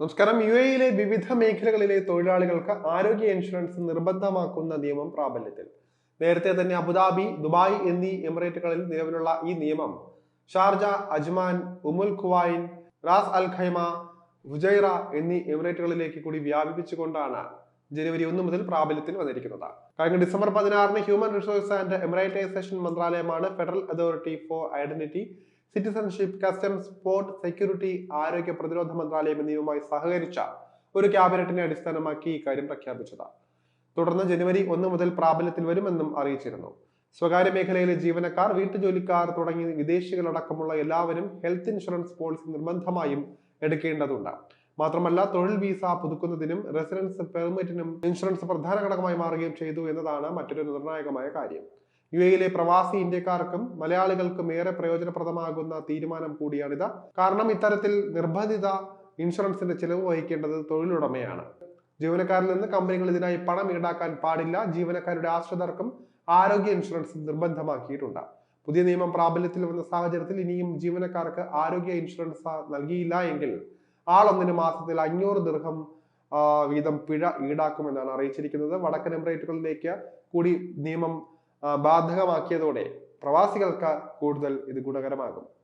നമസ്കാരം. യു എയിലെ വിവിധ മേഖലകളിലെ തൊഴിലാളികൾക്ക് ആരോഗ്യ ഇൻഷുറൻസ് നിർബന്ധമാക്കുന്ന നിയമം പ്രാബല്യത്തിൽ. നേരത്തെ തന്നെ അബുദാബി ദുബായ് എന്നീ എമിറേറ്റുകളിൽ നിലവിലുള്ള ഈ നിയമം Sharjah Ajman Umm al Quwain Ras al Khaimah Fujairah എന്നീ എമിറേറ്റുകളിലേക്ക് കൂടി വ്യാപിപ്പിച്ചുകൊണ്ടാണ് ജനുവരി ഒന്ന് മുതൽ പ്രാബല്യത്തിൽ വന്നിരിക്കുന്നത്. കഴിഞ്ഞ ഡിസംബർ പതിനാറിന് ഹ്യൂമൻ റിസോഴ്സ് ആൻഡ് എമിറേറ്റൈസേഷൻ മന്ത്രാലയമാണ് federal authority for identity citizenship customs port security ആരോഗ്യ പ്രതിരോധ മന്ത്രാലയം എന്നിവയുമായി സഹകരിച്ച ഒരു ക്യാബിനറ്റിനെ അടിസ്ഥാനമാക്കി ഇക്കാര്യം പ്രഖ്യാപിച്ചത്. തുടർന്ന് ജനുവരി ഒന്ന് മുതൽ പ്രാബല്യത്തിൽ വരുമെന്നും അറിയിച്ചിരുന്നു. സ്വകാര്യ മേഖലയിലെ ജീവനക്കാർ വീട്ടുജോലിക്കാർ തുടങ്ങി വിദേശികളടക്കമുള്ള എല്ലാവരും ഹെൽത്ത് ഇൻഷുറൻസ് പോളിസി നിർബന്ധമായും എടുക്കേണ്ടതുണ്ട്. മാത്രമല്ല തൊഴിൽ വിസ പുതുക്കുന്നതിനും റെസിഡൻസ് പെർമിറ്റിനും ഇൻഷുറൻസ് പ്രധാന ഘടകമായി മാറുകയും ചെയ്തു എന്നതാണ് മറ്റൊരു നിർണായകമായ കാര്യം. യു എയിലെ പ്രവാസി ഇന്ത്യക്കാർക്കും മലയാളികൾക്കും ഏറെ പ്രയോജനപ്രദമാകുന്ന തീരുമാനം കൂടിയാണിത്. കാരണം ഇത്തരത്തിൽ നിർബന്ധിത ഇൻഷുറൻസിന്റെ ചിലവ് വഹിക്കേണ്ടത് തൊഴിലുടമയാണ്. ജീവനക്കാരിൽ നിന്ന് കമ്പനികൾ ഇതിനായി പണം ഈടാക്കാൻ പാടില്ല. ജീവനക്കാരുടെ ആശ്രിതർക്കും ആരോഗ്യ ഇൻഷുറൻസ് നിർബന്ധമാക്കിയിട്ടുണ്ട്. പുതിയ നിയമം പ്രാബല്യത്തിൽ വന്ന സാഹചര്യത്തിൽ ഇനിയും ജീവനക്കാർക്ക് ആരോഗ്യ ഇൻഷുറൻസ് നൽകിയില്ല എങ്കിൽ ആളൊന്നിന് മാസത്തിൽ അഞ്ഞൂറ് ദീർഘം വീതം പിഴ ഈടാക്കുമെന്നാണ് അറിയിച്ചിരിക്കുന്നത്. വടക്കൻ എമിറേറ്റുകളിലേക്ക് കൂടി നിയമം ബാധകമാക്കിയതോടെ പ്രവാസികൾക്ക് കൂടുതൽ ഇത് ഗുണകരമാകും.